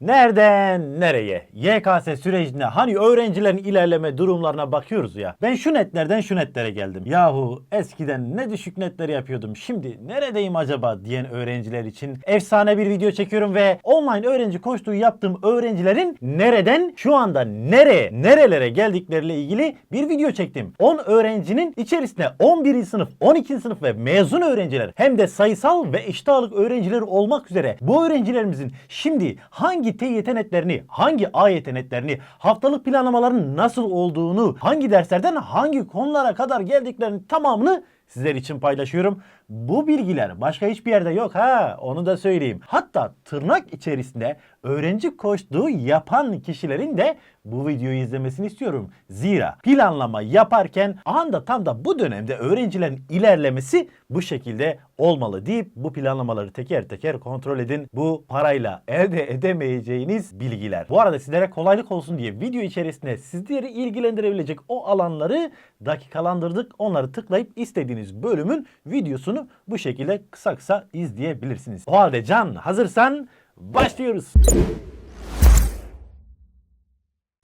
Nereden nereye? YKS sürecinde hani öğrencilerin ilerleme durumlarına bakıyoruz ya. Ben şu netlerden şu netlere geldim. Yahu eskiden ne düşük netleri yapıyordum. Şimdi neredeyim acaba diyen öğrenciler için efsane bir video çekiyorum ve online öğrenci koştuğu yaptığım öğrencilerin nereden şu anda nereye nerelere geldikleriyle ilgili bir video çektim. 10 öğrencinin içerisinde 11. sınıf, 12. sınıf ve mezun öğrenciler hem de sayısal ve eşit ağırlık öğrencileri olmak üzere bu öğrencilerimizin şimdi hangi TYT netlerini, hangi AYT netlerini, haftalık planlamaların nasıl olduğunu, hangi derslerden hangi konulara kadar geldiklerini tamamını sizler için paylaşıyorum. Bu bilgiler başka hiçbir yerde yok ha onu da söyleyeyim. Hatta tırnak içerisinde öğrenci koştuğu yapan kişilerin de bu videoyu izlemesini istiyorum. Zira planlama yaparken anda tam da bu dönemde öğrencilerin ilerlemesi bu şekilde olmalı deyip bu planlamaları teker teker kontrol edin. Bu parayla elde edemeyeceğiniz bilgiler. Bu arada sizlere kolaylık olsun diye video içerisinde sizleri ilgilendirebilecek o alanları dakikalandırdık. Onları tıklayıp istediğiniz bölümün videosunu bu şekilde kısa kısa izleyebilirsiniz. O halde Can hazırsan başlıyoruz.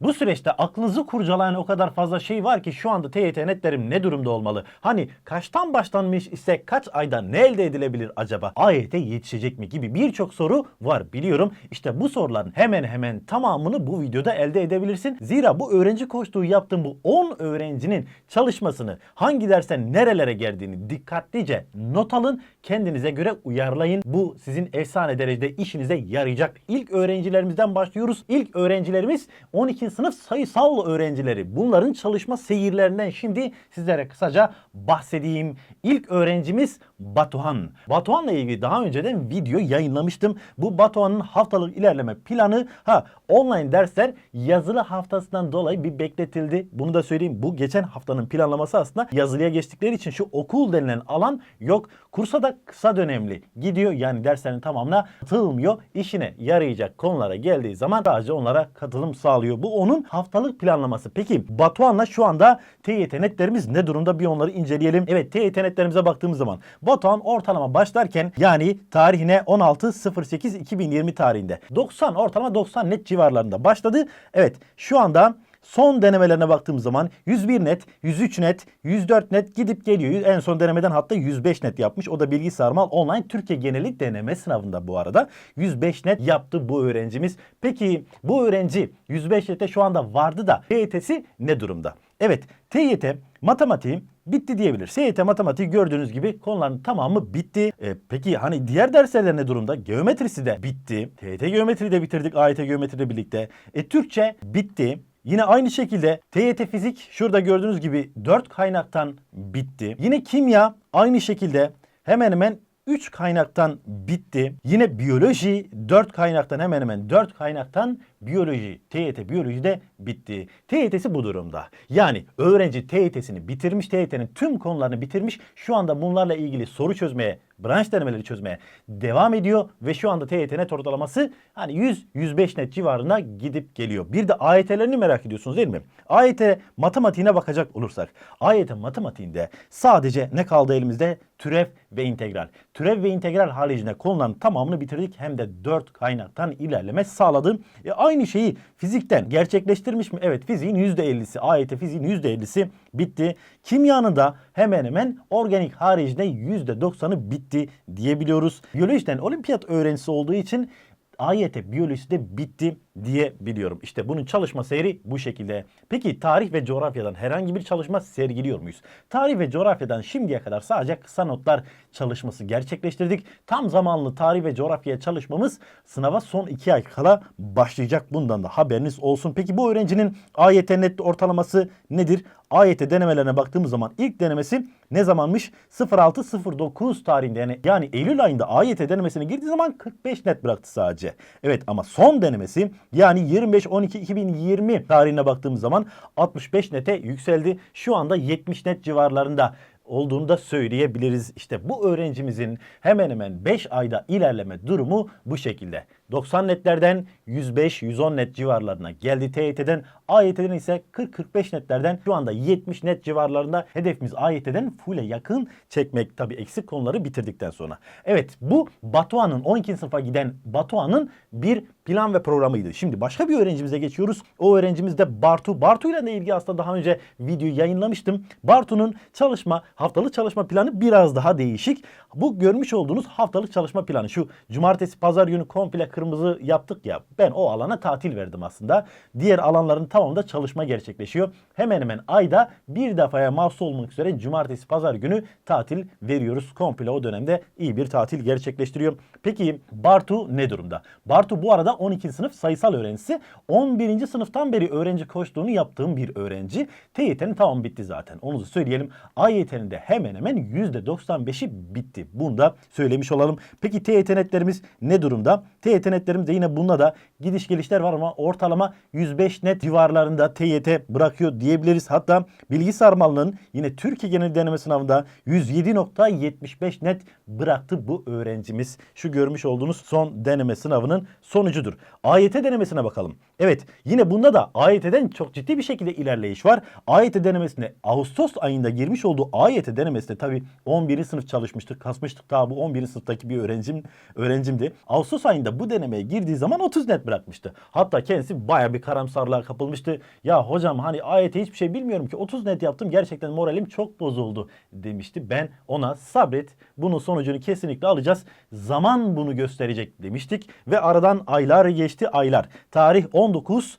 Bu süreçte aklınızı kurcalayan o kadar fazla şey var ki şu anda TYT netlerim ne durumda olmalı? Hani kaçtan başlanmış ise kaç ayda ne elde edilebilir acaba? AYT yetişecek mi gibi birçok soru var biliyorum. İşte bu soruların hemen hemen tamamını bu videoda elde edebilirsin. Zira bu öğrenci koştuğu yaptığım bu 10 öğrencinin çalışmasını hangi dersten nerelere geldiğini dikkatlice not alın. Kendinize göre uyarlayın. Bu sizin efsane derecede işinize yarayacak. İlk öğrencilerimizden başlıyoruz. İlk öğrencilerimiz 12 sınıf sayısal öğrencileri. Bunların çalışma seyirlerinden şimdi sizlere kısaca bahsedeyim. İlk öğrencimiz Batuhan. Batuhan'la ilgili daha önceden video yayınlamıştım. Bu Batuhan'ın haftalık ilerleme planı ha online dersler yazılı haftasından dolayı bir bekletildi. Bunu da söyleyeyim. Bu geçen haftanın planlaması aslında yazılıya geçtikleri için şu okul denilen alan yok. Kursa da kısa dönemli gidiyor. Yani derslerin tamamına katılmıyor. İşine yarayacak konulara geldiği zaman sadece onlara katılım sağlıyor. Bu onun haftalık planlaması. Peki Batuhan'la şu anda TYT netlerimiz ne durumda? Bir onları inceleyelim. Evet TYT netlerimize baktığımız zaman Batuhan ortalama başlarken yani tarihine 16.08.2020 tarihinde 90 ortalama 90 net civarlarında başladı. Evet şu anda Son denemelerine baktığımız zaman 101 net, 103 net, 104 net gidip geliyor. En son denemeden hatta 105 net yapmış. O da bilgi sarmal online Türkiye geneli deneme sınavında bu arada. 105 net yaptı bu öğrencimiz. Peki bu öğrenci 105 nete şu anda vardı da TYT'si ne durumda? Evet TYT matematiği bitti diyebilir. SYT matematiği gördüğünüz gibi konuların tamamı bitti. E, peki hani diğer dersler ne durumda? Geometrisi de bitti. TYT geometriyi de bitirdik AYT geometriyle birlikte. E, Türkçe bitti. Yine aynı şekilde TYT fizik şurada gördüğünüz gibi 4 kaynaktan bitti. Yine kimya aynı şekilde hemen hemen 3 kaynaktan bitti. Yine biyoloji 4 kaynaktan hemen hemen 4 kaynaktan biyoloji, TYT biyoloji de bitti. TYT'si bu durumda. Yani öğrenci TYT'sini bitirmiş, TYT'nin tüm konularını bitirmiş. Şu anda bunlarla ilgili soru çözmeye, branş denemeleri çözmeye devam ediyor ve şu anda TYT net ortalaması hani 100-105 net civarına gidip geliyor. Bir de AYT'lerini merak ediyorsunuz değil mi? AYT matematiğine bakacak olursak, AYT matematiğinde sadece ne kaldı elimizde? Türev ve integral. Türev ve integral haricinde konuların tamamını bitirdik hem de 4 kaynaktan ilerleme sağladı. E aynı şeyi fizikten gerçekleştirmiş mi? Evet fiziğin %50'si, AYT fiziğin %50'si bitti. Kimyanın da hemen hemen organik haricinde %90'ı bitti diyebiliyoruz. Biyolojiden olimpiyat öğrencisi olduğu için AYT biyolojisi de bitti diyebiliyorum. İşte bunun çalışma seyri bu şekilde. Peki tarih ve coğrafyadan herhangi bir çalışma sergiliyor muyuz? Tarih ve coğrafyadan şimdiye kadar sadece kısa notlar çalışması gerçekleştirdik. Tam zamanlı tarih ve coğrafya çalışmamız sınava son iki ay kala başlayacak. Bundan da haberiniz olsun. Peki bu öğrencinin AYT net ortalaması nedir? AYT denemelerine baktığımız zaman ilk denemesi ne zamanmış? 06.09 tarihinde yani, yani Eylül ayında AYT denemesine girdiği zaman 45 net bıraktı sadece. Evet ama son denemesi yani 25-12-2020 tarihine baktığımız zaman 65 nete yükseldi. Şu anda 70 net civarlarında olduğunu da söyleyebiliriz. İşte bu öğrencimizin hemen hemen 5 ayda ilerleme durumu bu şekilde. 90 netlerden 105-110 net civarlarına geldi TYT'den. AYT'den ise 40-45 netlerden şu anda 70 net civarlarında hedefimiz AYT'den full'e yakın çekmek tabi eksik konuları bitirdikten sonra. Evet bu Batuhan'ın 12. sınıfa giden Batuhan'ın bir plan ve programıydı. Şimdi başka bir öğrencimize geçiyoruz. O öğrencimiz de Bartu. Bartu ile ilgili aslında daha önce videoyu yayınlamıştım. Bartu'nun çalışma, haftalık çalışma planı biraz daha değişik. Bu görmüş olduğunuz haftalık çalışma planı. Şu cumartesi pazar günü komple kırmızı yaptık ya. Ben o alana tatil verdim aslında. Diğer alanların tamamında çalışma gerçekleşiyor. Hemen hemen ayda bir defaya mahsus olmak üzere cumartesi pazar günü tatil veriyoruz. Komple o dönemde iyi bir tatil gerçekleştiriyor. Peki Bartu ne durumda? Bartu bu arada 12. sınıf sayısal öğrencisi. 11. sınıftan beri öğrenci koştuğunu yaptığım bir öğrenci. TYT'nin tamam bitti zaten. Onu da söyleyelim. AYT'nin de hemen hemen %95'i bitti. Bunu da söylemiş olalım. Peki TYT netlerimiz ne durumda? TYT netlerimizde yine bunda da gidiş gelişler var ama ortalama 105 net civarlarında TYT bırakıyor diyebiliriz. Hatta bilgisayar malının yine Türkiye genel deneme sınavında 107.75 net bıraktı bu öğrencimiz. Şu görmüş olduğunuz son deneme sınavının sonucudur. AYT denemesine bakalım. Evet yine bunda da AYT'den çok ciddi bir şekilde ilerleyiş var. AYT denemesine Ağustos ayında girmiş olduğu AYT denemesinde tabi 11. sınıf çalışmıştık, kasmıştık daha bu 11. sınıftaki bir öğrencim öğrencimdi. Ağustos ayında bu denemeye girdiği zaman 30 net bırakmıştı. Hatta kendisi baya bir karamsarlığa kapılmıştı. Ya hocam hani AYT hiçbir şey bilmiyorum ki 30 net yaptım gerçekten moralim çok bozuldu demişti. Ben ona sabret bunun sonucunu kesinlikle alacağız. Zaman bunu gösterecek demiştik ve aradan aylar geçti aylar. Tarih 19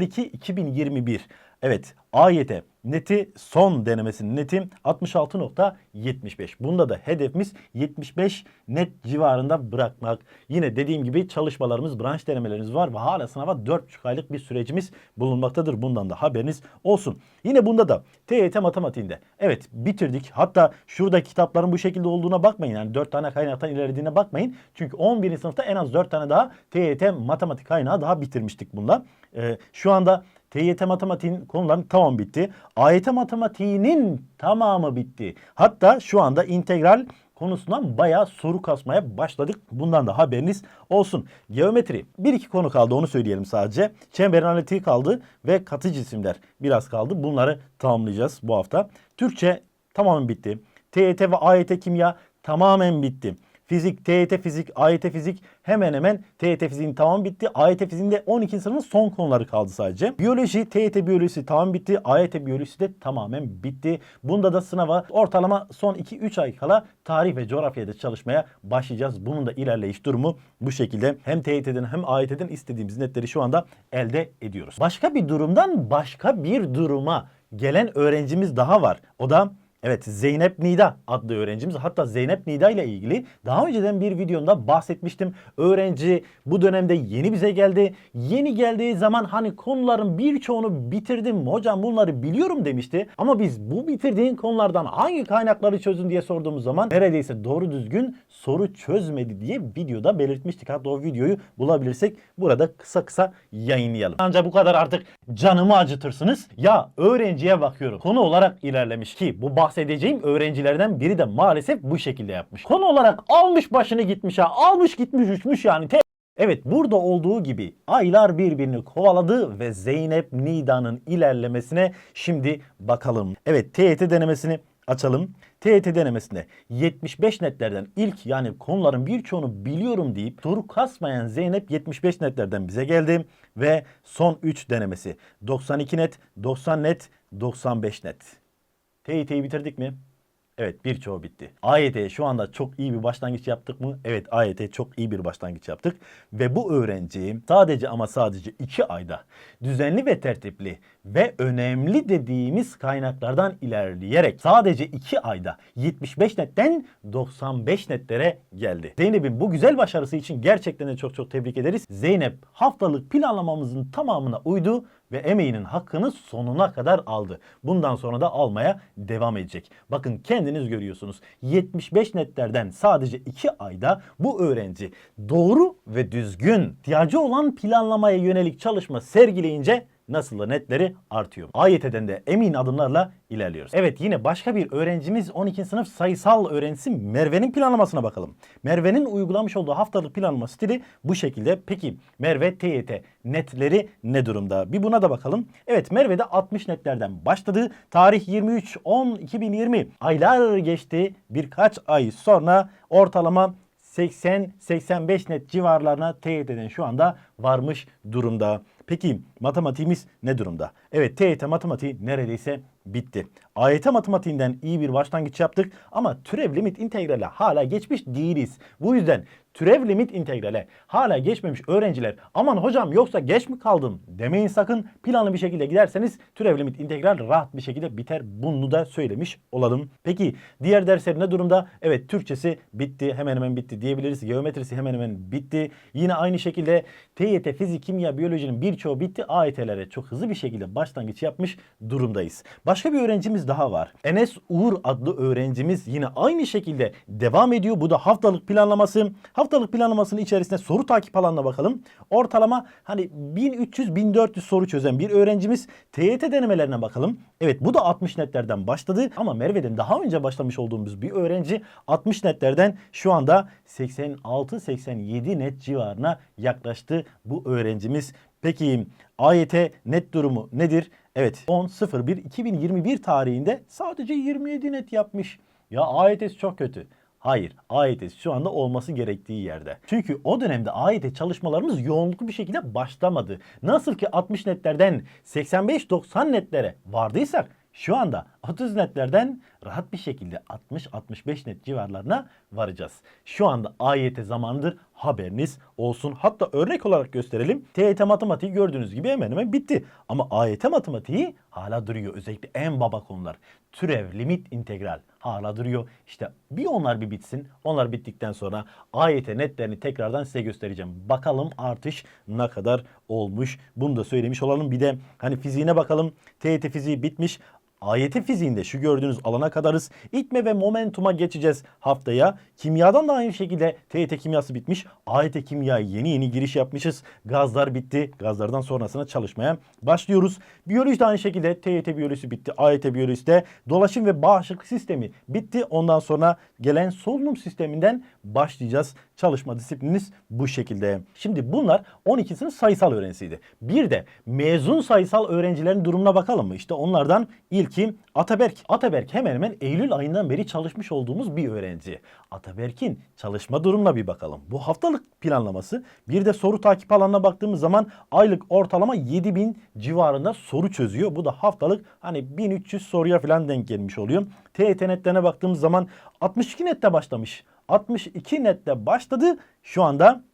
02 2021. Evet AYT neti son denemesinin neti 66.75. Bunda da hedefimiz 75 net civarında bırakmak. Yine dediğim gibi çalışmalarımız, branş denemelerimiz var ve hala sınava 4,5 aylık bir sürecimiz bulunmaktadır. Bundan da haberiniz olsun. Yine bunda da TYT matematiğinde evet bitirdik. Hatta şurada kitapların bu şekilde olduğuna bakmayın. Yani 4 tane kaynaktan ilerlediğine bakmayın. Çünkü 11. sınıfta en az 4 tane daha TYT matematik kaynağı daha bitirmiştik bunda. Ee, şu anda TYT matematiğin konularının tamam bitti. AYT matematiğinin tamamı bitti. Hatta şu anda integral konusundan bayağı soru kasmaya başladık. Bundan da haberiniz olsun. Geometri bir iki konu kaldı onu söyleyelim sadece. Çember analitiği kaldı ve katı cisimler biraz kaldı. Bunları tamamlayacağız bu hafta. Türkçe tamamen bitti. TYT ve AYT kimya tamamen bitti. Fizik, TYT fizik, AYT fizik hemen hemen TYT fiziğin tamam bitti. AYT fiziğinde 12. sınıfın son konuları kaldı sadece. Biyoloji, TYT biyolojisi tamam bitti. AYT biyolojisi de tamamen bitti. Bunda da sınava ortalama son 2-3 ay kala tarih ve coğrafyada çalışmaya başlayacağız. Bunun da ilerleyiş durumu bu şekilde. Hem TYT'den hem AYT'den istediğimiz netleri şu anda elde ediyoruz. Başka bir durumdan başka bir duruma gelen öğrencimiz daha var. O da Evet Zeynep Nida adlı öğrencimiz. Hatta Zeynep Nida ile ilgili daha önceden bir videomda bahsetmiştim. Öğrenci bu dönemde yeni bize geldi. Yeni geldiği zaman hani konuların birçoğunu bitirdim hocam bunları biliyorum demişti. Ama biz bu bitirdiğin konulardan hangi kaynakları çözün diye sorduğumuz zaman neredeyse doğru düzgün soru çözmedi diye videoda belirtmiştik. Hatta o videoyu bulabilirsek burada kısa kısa yayınlayalım. Ancak bu kadar artık canımı acıtırsınız. Ya öğrenciye bakıyorum. Konu olarak ilerlemiş ki bu bahsedeceğim öğrencilerden biri de maalesef bu şekilde yapmış. Konu olarak almış başını gitmiş ha. Almış gitmiş uçmuş yani. Te- Evet burada olduğu gibi aylar birbirini kovaladı ve Zeynep Nida'nın ilerlemesine şimdi bakalım. Evet TYT denemesini açalım. TYT denemesinde 75 netlerden ilk yani konuların birçoğunu biliyorum deyip soru kasmayan Zeynep 75 netlerden bize geldi ve son 3 denemesi 92 net, 90 net, 95 net. TYT'yi bitirdik mi? Evet birçoğu bitti. AYT'ye şu anda çok iyi bir başlangıç yaptık mı? Evet AYT'ye çok iyi bir başlangıç yaptık. Ve bu öğrenci sadece ama sadece 2 ayda düzenli ve tertipli ve önemli dediğimiz kaynaklardan ilerleyerek sadece 2 ayda 75 netten 95 netlere geldi. Zeynep'in bu güzel başarısı için gerçekten de çok çok tebrik ederiz. Zeynep haftalık planlamamızın tamamına uydu ve emeğinin hakkını sonuna kadar aldı. Bundan sonra da almaya devam edecek. Bakın kendiniz görüyorsunuz. 75 netlerden sadece 2 ayda bu öğrenci doğru ve düzgün ihtiyacı olan planlamaya yönelik çalışma sergileyince nasıl netleri artıyor. AYT'den de emin adımlarla ilerliyoruz. Evet yine başka bir öğrencimiz 12. sınıf sayısal öğrencisi Merve'nin planlamasına bakalım. Merve'nin uygulamış olduğu haftalık planlama stili bu şekilde. Peki Merve TYT netleri ne durumda? Bir buna da bakalım. Evet Merve'de 60 netlerden başladı. Tarih 23-10-2020. Aylar geçti. Birkaç ay sonra ortalama 80-85 net civarlarına TYT'den şu anda varmış durumda. Peki matematiğimiz ne durumda? Evet TYT matematiği neredeyse bitti. AYT matematiğinden iyi bir başlangıç yaptık ama türev limit integrale hala geçmiş değiliz. Bu yüzden türev limit integrale hala geçmemiş öğrenciler aman hocam yoksa geç mi kaldım demeyin sakın. Planlı bir şekilde giderseniz türev limit integral rahat bir şekilde biter. Bunu da söylemiş olalım. Peki diğer dersler ne durumda? Evet Türkçesi bitti hemen hemen bitti diyebiliriz. Geometrisi hemen hemen bitti. Yine aynı şekilde TYT, fizik, kimya, biyolojinin birçoğu bitti. AYT'lere çok hızlı bir şekilde başlangıç yapmış durumdayız. Başka bir öğrencimiz daha var. Enes Uğur adlı öğrencimiz yine aynı şekilde devam ediyor. Bu da haftalık planlaması. Haftalık planlamasının içerisinde soru takip alanına bakalım. Ortalama hani 1300-1400 soru çözen bir öğrencimiz. TYT denemelerine bakalım. Evet bu da 60 netlerden başladı ama Merve'den daha önce başlamış olduğumuz bir öğrenci 60 netlerden şu anda 86-87 net civarına yaklaştı bu öğrencimiz. Peki AYT net durumu nedir? Evet 10.01.2021 tarihinde sadece 27 net yapmış. Ya AYT çok kötü. Hayır, AYT şu anda olması gerektiği yerde. Çünkü o dönemde AYT çalışmalarımız yoğunluklu bir şekilde başlamadı. Nasıl ki 60 netlerden 85-90 netlere vardıysak şu anda 30 netlerden rahat bir şekilde 60-65 net civarlarına varacağız. Şu anda AYT zamanıdır haberiniz olsun. Hatta örnek olarak gösterelim. TYT matematiği gördüğünüz gibi hemen hemen bitti. Ama AYT matematiği hala duruyor. Özellikle en baba konular. Türev, limit, integral hala duruyor. İşte bir onlar bir bitsin. Onlar bittikten sonra AYT netlerini tekrardan size göstereceğim. Bakalım artış ne kadar olmuş. Bunu da söylemiş olalım. Bir de hani fiziğine bakalım. TYT fiziği bitmiş. AYT fiziğinde şu gördüğünüz alana kadarız. İtme ve momentuma geçeceğiz haftaya. Kimyadan da aynı şekilde TYT kimyası bitmiş. AYT kimyaya yeni yeni giriş yapmışız. Gazlar bitti. Gazlardan sonrasına çalışmaya başlıyoruz. Biyoloji de aynı şekilde TYT biyolojisi bitti. AYT biyolojisi de dolaşım ve bağışıklık sistemi bitti. Ondan sonra gelen solunum sisteminden başlayacağız. Çalışma disiplininiz bu şekilde. Şimdi bunlar 12 sınıf sayısal öğrencisiydi. Bir de mezun sayısal öğrencilerin durumuna bakalım mı? İşte onlardan ilki Ataberk. Ataberk hemen hemen Eylül ayından beri çalışmış olduğumuz bir öğrenci. Ataberk'in çalışma durumuna bir bakalım. Bu haftalık planlaması. Bir de soru takip alanına baktığımız zaman aylık ortalama 7000 civarında soru çözüyor. Bu da haftalık hani 1300 soruya falan denk gelmiş oluyor. TET netlerine baktığımız zaman 62 nette başlamış. 62 nette başladı. Şu anda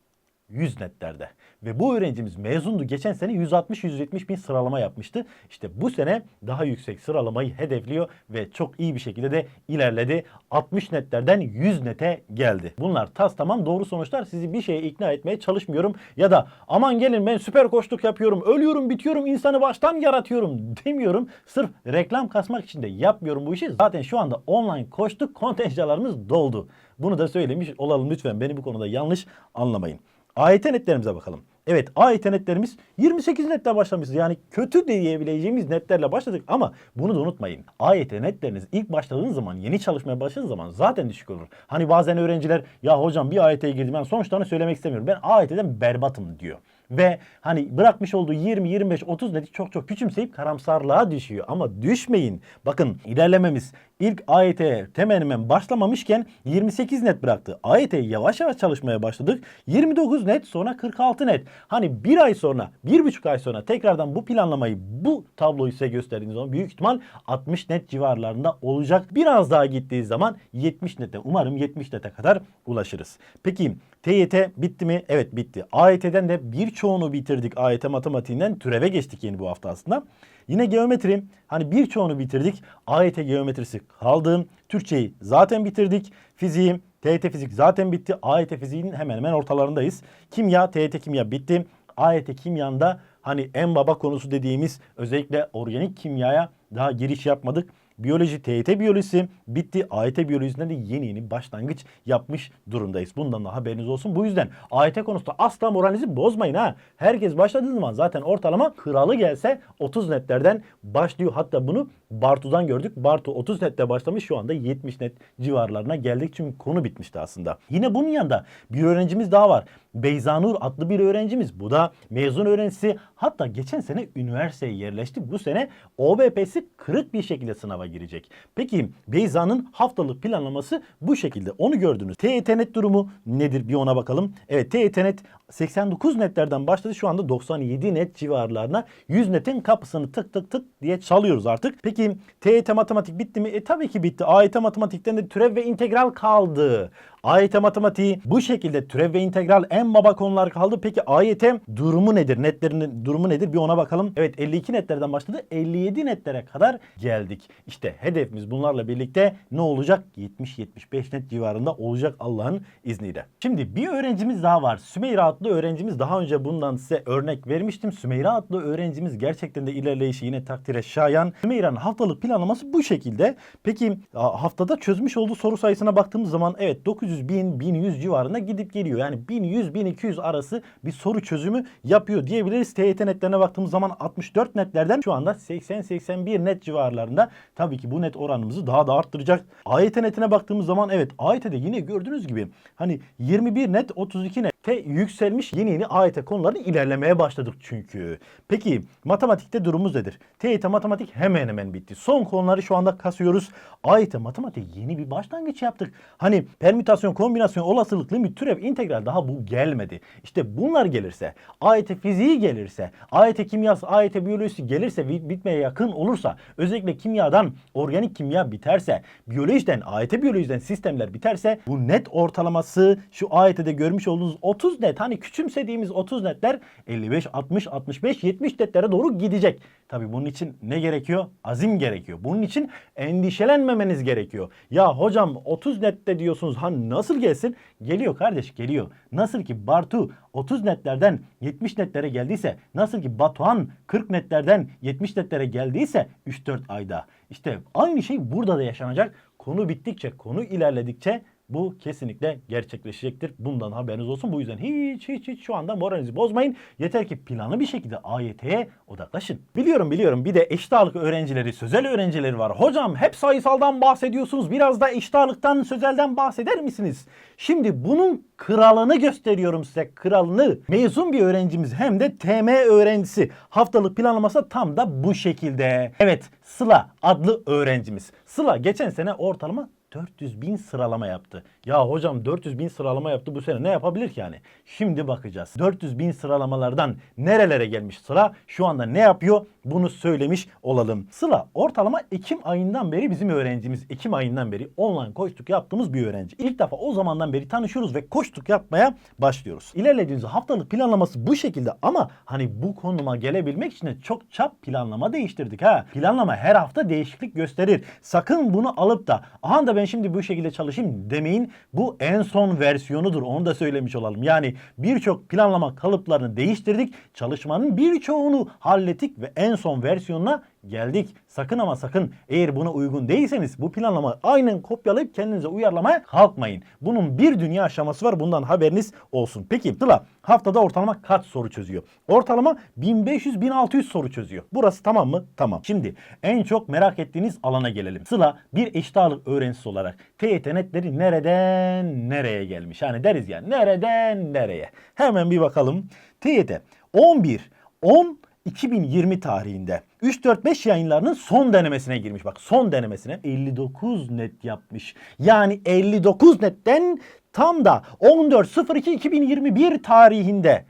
100 netlerde. Ve bu öğrencimiz mezundu. Geçen sene 160-170 bin sıralama yapmıştı. İşte bu sene daha yüksek sıralamayı hedefliyor ve çok iyi bir şekilde de ilerledi. 60 netlerden 100 nete geldi. Bunlar tas tamam doğru sonuçlar. Sizi bir şeye ikna etmeye çalışmıyorum. Ya da aman gelin ben süper koçluk yapıyorum. Ölüyorum bitiyorum insanı baştan yaratıyorum demiyorum. Sırf reklam kasmak için de yapmıyorum bu işi. Zaten şu anda online koçluk kontenjanlarımız doldu. Bunu da söylemiş olalım lütfen. Beni bu konuda yanlış anlamayın. AYT netlerimize bakalım. Evet AYT netlerimiz 28 netle başlamışız. Yani kötü diyebileceğimiz netlerle başladık ama bunu da unutmayın. AYT netleriniz ilk başladığınız zaman yeni çalışmaya başladığınız zaman zaten düşük olur. Hani bazen öğrenciler ya hocam bir AYT'ye girdim ben sonuçlarını söylemek istemiyorum. Ben AYT'den berbatım diyor. Ve hani bırakmış olduğu 20, 25, 30 neti çok çok küçümseyip karamsarlığa düşüyor. Ama düşmeyin. Bakın ilerlememiz ilk AYT'ye temennen başlamamışken 28 net bıraktı. AYT'ye yavaş yavaş çalışmaya başladık. 29 net sonra 46 net. Hani bir ay sonra, bir buçuk ay sonra tekrardan bu planlamayı, bu tabloyu size gösterdiğiniz zaman büyük ihtimal 60 net civarlarında olacak. Biraz daha gittiği zaman 70 nete, umarım 70 nete kadar ulaşırız. Peki TYT bitti mi? Evet bitti. AYT'den de birçoğunu bitirdik. AYT matematiğinden türeve geçtik yeni bu hafta aslında. Yine geometri hani birçoğunu bitirdik. AYT geometrisi kaldı. Türkçeyi zaten bitirdik. Fiziği TYT fizik zaten bitti. AYT fiziğin hemen hemen ortalarındayız. Kimya, TYT kimya bitti. AYT kimyanda hani en baba konusu dediğimiz özellikle organik kimyaya daha giriş yapmadık. Biyoloji, TYT biyolojisi bitti. AYT biyolojisinden de yeni yeni başlangıç yapmış durumdayız. Bundan da haberiniz olsun. Bu yüzden AYT konusunda asla moralinizi bozmayın ha. Herkes başladığı zaman zaten ortalama kralı gelse 30 netlerden başlıyor. Hatta bunu Bartu'dan gördük. Bartu 30 nette başlamış şu anda 70 net civarlarına geldik. Çünkü konu bitmişti aslında. Yine bunun yanında bir öğrencimiz daha var. Beyzanur adlı bir öğrencimiz. Bu da mezun öğrencisi. Hatta geçen sene üniversiteye yerleşti. Bu sene OBP'si kırık bir şekilde sınava girecek. Peki Beyza'nın haftalık planlaması bu şekilde. Onu gördünüz. TYT net durumu nedir bir ona bakalım. Evet TYT net 89 netlerden başladı. Şu anda 97 net civarlarına 100 netin kapısını tık tık tık diye çalıyoruz artık. Peki TYT matematik bitti mi? E tabii ki bitti. AYT matematikten de türev ve integral kaldı. AYT matematiği bu şekilde türev ve integral en baba konular kaldı. Peki AYT durumu nedir? Netlerinin durumu nedir? Bir ona bakalım. Evet 52 netlerden başladı. 57 netlere kadar geldik. İşte hedefimiz bunlarla birlikte ne olacak? 70-75 net civarında olacak Allah'ın izniyle. Şimdi bir öğrencimiz daha var. Sümeyra adlı öğrencimiz. Daha önce bundan size örnek vermiştim. Sümeyra adlı öğrencimiz gerçekten de ilerleyişi yine takdire şayan. Sümeyra'nın haftalık planlaması bu şekilde. Peki haftada çözmüş olduğu soru sayısına baktığımız zaman evet 900 bin 1100 civarında gidip geliyor. Yani 1100 1200 arası bir soru çözümü yapıyor diyebiliriz. TYT netlerine baktığımız zaman 64 netlerden şu anda 80-81 net civarlarında. Tabii ki bu net oranımızı daha da arttıracak. AYT netine baktığımız zaman evet AYT'de yine gördüğünüz gibi hani 21 net 32 net yükselmiş yeni yeni AYT konularını ilerlemeye başladık çünkü. Peki matematikte durumumuz nedir? TYT matematik hemen hemen bitti. Son konuları şu anda kasıyoruz. AYT matematik yeni bir başlangıç yaptık. Hani permütasyon, kombinasyon, olasılık, limit, türev, integral daha bu gelmedi. İşte bunlar gelirse, AYT fiziği gelirse, AYT kimyası, AYT biyolojisi gelirse bit- bitmeye yakın olursa, özellikle kimyadan organik kimya biterse, biyolojiden, AYT biyolojiden sistemler biterse bu net ortalaması şu AYT'de görmüş olduğunuz 30 net hani küçümsediğimiz 30 netler 55, 60, 65, 70 netlere doğru gidecek. Tabii bunun için ne gerekiyor? Azim gerekiyor. Bunun için endişelenmemeniz gerekiyor. Ya hocam 30 nette diyorsunuz ha nasıl gelsin? Geliyor kardeş geliyor. Nasıl ki Bartu 30 netlerden 70 netlere geldiyse, nasıl ki Batuhan 40 netlerden 70 netlere geldiyse 3-4 ayda. İşte aynı şey burada da yaşanacak. Konu bittikçe, konu ilerledikçe bu kesinlikle gerçekleşecektir. Bundan haberiniz olsun. Bu yüzden hiç hiç hiç şu anda moralinizi bozmayın. Yeter ki planlı bir şekilde AYT'ye odaklaşın. Biliyorum biliyorum bir de eşit ağırlık öğrencileri, sözel öğrencileri var. Hocam hep sayısaldan bahsediyorsunuz. Biraz da eşit ağırlıktan, sözelden bahseder misiniz? Şimdi bunun kralını gösteriyorum size. Kralını. Mezun bir öğrencimiz hem de TM öğrencisi. Haftalık planlaması tam da bu şekilde. Evet Sıla adlı öğrencimiz. Sıla geçen sene ortalama 400 bin sıralama yaptı. Ya hocam 400 bin sıralama yaptı bu sene ne yapabilir ki yani? Şimdi bakacağız. 400 bin sıralamalardan nerelere gelmiş Sıla? Şu anda ne yapıyor? Bunu söylemiş olalım. Sıla ortalama Ekim ayından beri bizim öğrencimiz. Ekim ayından beri online koçluk yaptığımız bir öğrenci. İlk defa o zamandan beri tanışıyoruz ve koçluk yapmaya başlıyoruz. İlerlediğimiz haftalık planlaması bu şekilde ama hani bu konuma gelebilmek için de çok çap planlama değiştirdik ha. Planlama her hafta değişiklik gösterir. Sakın bunu alıp da aha ben şimdi bu şekilde çalışayım demeyin. Bu en son versiyonudur. Onu da söylemiş olalım. Yani birçok planlama kalıplarını değiştirdik. Çalışmanın birçoğunu hallettik ve en son versiyonuna geldik. Sakın ama sakın eğer buna uygun değilseniz bu planlama aynen kopyalayıp kendinize uyarlamaya kalkmayın. Bunun bir dünya aşaması var. Bundan haberiniz olsun. Peki Sıla haftada ortalama kaç soru çözüyor? Ortalama 1500-1600 soru çözüyor. Burası tamam mı? Tamam. Şimdi en çok merak ettiğiniz alana gelelim. Sıla bir eşit öğrencisi olarak TYT netleri nereden nereye gelmiş? Yani deriz ya nereden nereye? Hemen bir bakalım. TYT 11 10 2020 tarihinde 3-4-5 yayınlarının son denemesine girmiş. Bak son denemesine 59 net yapmış. Yani 59 netten tam da 14.02.2021 tarihinde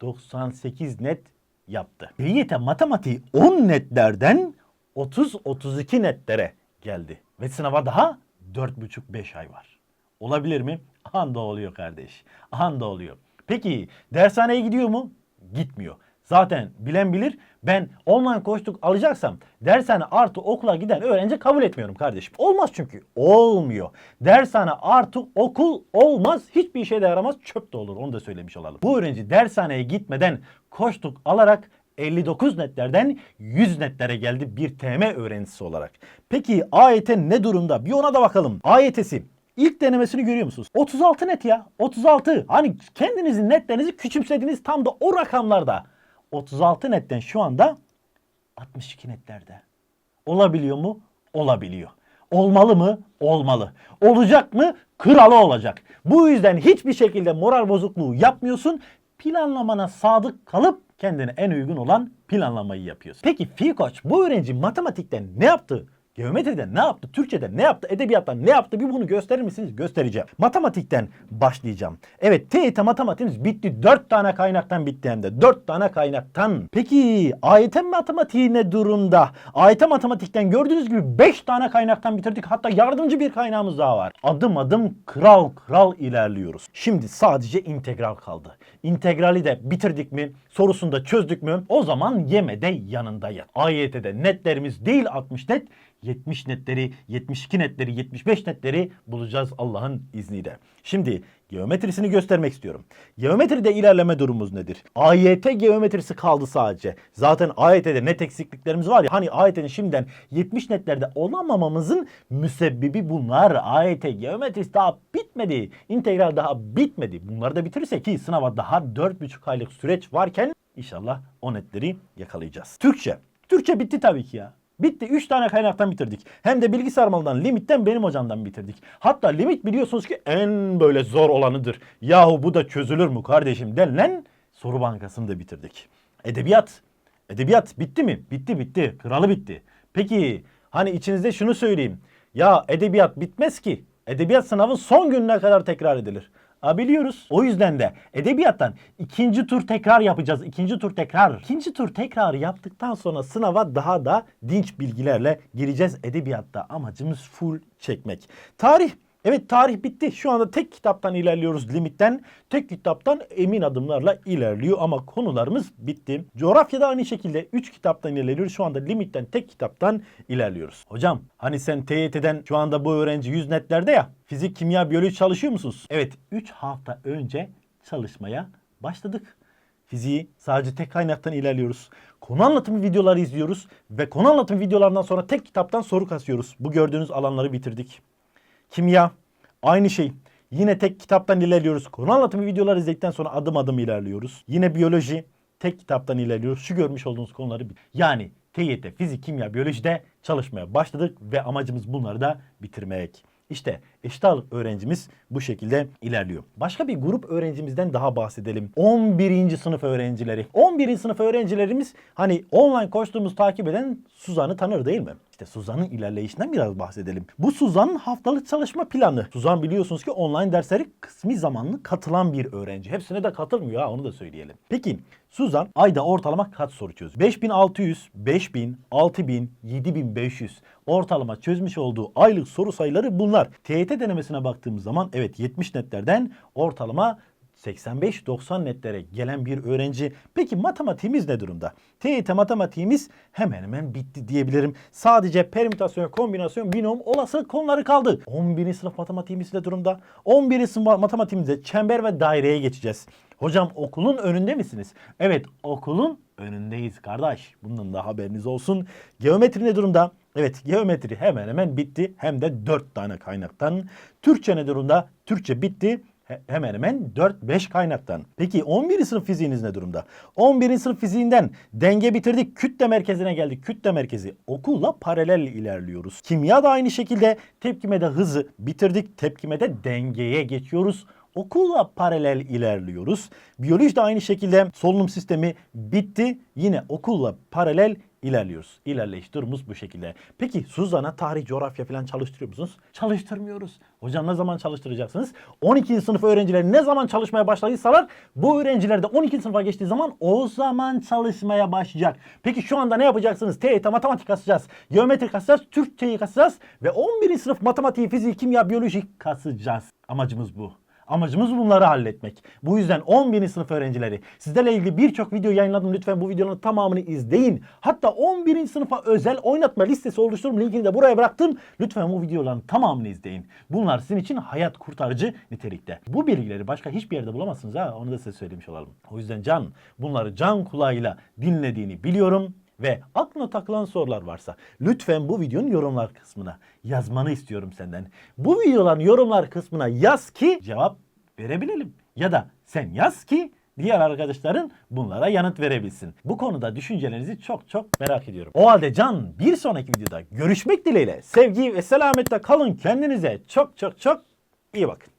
98 net yaptı. TYT matematiği 10 netlerden 30-32 netlere geldi. Ve sınava daha 4,5-5 ay var. Olabilir mi? Anda oluyor kardeş. Anda oluyor. Peki dershaneye gidiyor mu? Gitmiyor. Zaten bilen bilir ben online koçluk alacaksam dershane artı okula giden öğrenci kabul etmiyorum kardeşim. Olmaz çünkü. Olmuyor. Dershane artı okul olmaz. Hiçbir işe de yaramaz. Çöp de olur. Onu da söylemiş olalım. Bu öğrenci dershaneye gitmeden koçluk alarak 59 netlerden 100 netlere geldi bir TM öğrencisi olarak. Peki AYT ne durumda? Bir ona da bakalım. AYT'si İlk denemesini görüyor musunuz? 36 net ya. 36. Hani kendinizin netlerinizi küçümsediğiniz tam da o rakamlarda. 36 netten şu anda 62 netlerde. Olabiliyor mu? Olabiliyor. Olmalı mı? Olmalı. Olacak mı? Kralı olacak. Bu yüzden hiçbir şekilde moral bozukluğu yapmıyorsun. Planlamana sadık kalıp kendine en uygun olan planlamayı yapıyorsun. Peki Fi Koç bu öğrenci matematikten ne yaptı? Geometride ne yaptı? Türkçede ne yaptı? Edebiyattan ne yaptı? Bir bunu gösterir misiniz? Göstereceğim. Matematikten başlayacağım. Evet TYT matematiğimiz bitti. 4 tane kaynaktan bitti hem de. 4 tane kaynaktan. Peki AYT matematiği ne durumda? AYT matematikten gördüğünüz gibi 5 tane kaynaktan bitirdik. Hatta yardımcı bir kaynağımız daha var. Adım adım kral kral ilerliyoruz. Şimdi sadece integral kaldı. İntegrali de bitirdik mi? Sorusunu da çözdük mü? O zaman yeme de yanında yat. AYT'de netlerimiz değil 60 net 70 netleri, 72 netleri, 75 netleri bulacağız Allah'ın izniyle. Şimdi geometrisini göstermek istiyorum. Geometride ilerleme durumumuz nedir? AYT geometrisi kaldı sadece. Zaten AYT'de net eksikliklerimiz var ya. Hani AYT'nin şimdiden 70 netlerde olamamamızın müsebbibi bunlar. AYT geometrisi daha bitmedi. İntegral daha bitmedi. Bunları da bitirirsek ki sınava daha 4,5 aylık süreç varken inşallah o netleri yakalayacağız. Türkçe. Türkçe bitti tabii ki ya. Bitti. 3 tane kaynaktan bitirdik. Hem de bilgisayar malından, limitten benim hocamdan bitirdik. Hatta limit biliyorsunuz ki en böyle zor olanıdır. Yahu bu da çözülür mü kardeşim denilen soru bankasını da bitirdik. Edebiyat. Edebiyat bitti mi? Bitti bitti. Kralı bitti. Peki hani içinizde şunu söyleyeyim. Ya edebiyat bitmez ki. Edebiyat sınavı son gününe kadar tekrar edilir. Ha, biliyoruz. O yüzden de edebiyattan ikinci tur tekrar yapacağız. İkinci tur tekrar. İkinci tur tekrar yaptıktan sonra sınava daha da dinç bilgilerle gireceğiz. Edebiyatta amacımız full çekmek. Tarih. Evet tarih bitti. Şu anda tek kitaptan ilerliyoruz limitten. Tek kitaptan emin adımlarla ilerliyor ama konularımız bitti. Coğrafyada aynı şekilde 3 kitaptan ilerliyoruz. Şu anda limitten tek kitaptan ilerliyoruz. Hocam hani sen TYT'den şu anda bu öğrenci 100 netlerde ya. Fizik, kimya, biyoloji çalışıyor musunuz? Evet 3 hafta önce çalışmaya başladık. Fiziği sadece tek kaynaktan ilerliyoruz. Konu anlatımı videoları izliyoruz ve konu anlatımı videolarından sonra tek kitaptan soru kasıyoruz. Bu gördüğünüz alanları bitirdik. Kimya aynı şey. Yine tek kitaptan ilerliyoruz. Konu anlatımı videoları izledikten sonra adım adım ilerliyoruz. Yine biyoloji tek kitaptan ilerliyoruz. Şu görmüş olduğunuz konuları yani TYT, fizik, kimya, biyolojide çalışmaya başladık ve amacımız bunları da bitirmek. İşte eşit ağırlık öğrencimiz bu şekilde ilerliyor. Başka bir grup öğrencimizden daha bahsedelim. 11. sınıf öğrencileri. 11. sınıf öğrencilerimiz hani online koştuğumuz takip eden Suzan'ı tanır değil mi? İşte Suzan'ın ilerleyişinden biraz bahsedelim. Bu Suzan'ın haftalık çalışma planı. Suzan biliyorsunuz ki online dersleri kısmi zamanlı katılan bir öğrenci. Hepsine de katılmıyor ha onu da söyleyelim. Peki Suzan ayda ortalama kaç soru çözüyor? 5600, 5000, 6000, 7500 ortalama çözmüş olduğu aylık soru sayıları bunlar. TYT denemesine baktığımız zaman evet 70 netlerden ortalama 85-90 netlere gelen bir öğrenci. Peki matematiğimiz ne durumda? TYT matematiğimiz hemen hemen bitti diyebilirim. Sadece permütasyon, kombinasyon, binom, olasılık konuları kaldı. 11. sınıf matematiğimiz ne durumda? 11. sınıf matematiğimizde çember ve daireye geçeceğiz. Hocam okulun önünde misiniz? Evet okulun önündeyiz kardeş. Bundan da haberiniz olsun. Geometri ne durumda? Evet geometri hemen hemen bitti. Hem de 4 tane kaynaktan. Türkçe ne durumda? Türkçe bitti he- hemen hemen 4-5 kaynaktan. Peki 11. sınıf fiziğiniz ne durumda? 11. sınıf fiziğinden denge bitirdik. Kütle merkezine geldik. Kütle merkezi okulla paralel ilerliyoruz. Kimya da aynı şekilde tepkimede hızı bitirdik. Tepkimede dengeye geçiyoruz. Okulla paralel ilerliyoruz. Biyoloji de aynı şekilde solunum sistemi bitti. Yine okulla paralel ilerliyoruz. İlerleyiş durumumuz bu şekilde. Peki Suzan'a tarih, coğrafya falan çalıştırıyor musunuz? Çalıştırmıyoruz. Hocam ne zaman çalıştıracaksınız? 12. sınıf öğrencileri ne zaman çalışmaya başladıysalar bu öğrenciler de 12. sınıfa geçtiği zaman o zaman çalışmaya başlayacak. Peki şu anda ne yapacaksınız? TYT matematik kasacağız. Geometri kasacağız. Türkçeyi kasacağız. Ve 11. sınıf matematiği, fiziği, kimya, biyoloji kasacağız. Amacımız bu. Amacımız bunları halletmek. Bu yüzden 11. sınıf öğrencileri sizlerle ilgili birçok video yayınladım. Lütfen bu videonun tamamını izleyin. Hatta 11. sınıfa özel oynatma listesi oluştururum. Linkini de buraya bıraktım. Lütfen bu videoların tamamını izleyin. Bunlar sizin için hayat kurtarıcı nitelikte. Bu bilgileri başka hiçbir yerde bulamazsınız ha. Onu da size söylemiş olalım. O yüzden can bunları can kulağıyla dinlediğini biliyorum ve aklına takılan sorular varsa lütfen bu videonun yorumlar kısmına yazmanı istiyorum senden. Bu videoların yorumlar kısmına yaz ki cevap verebilelim. Ya da sen yaz ki diğer arkadaşların bunlara yanıt verebilsin. Bu konuda düşüncelerinizi çok çok merak ediyorum. O halde Can bir sonraki videoda görüşmek dileğiyle sevgi ve selametle kalın kendinize çok çok çok iyi bakın.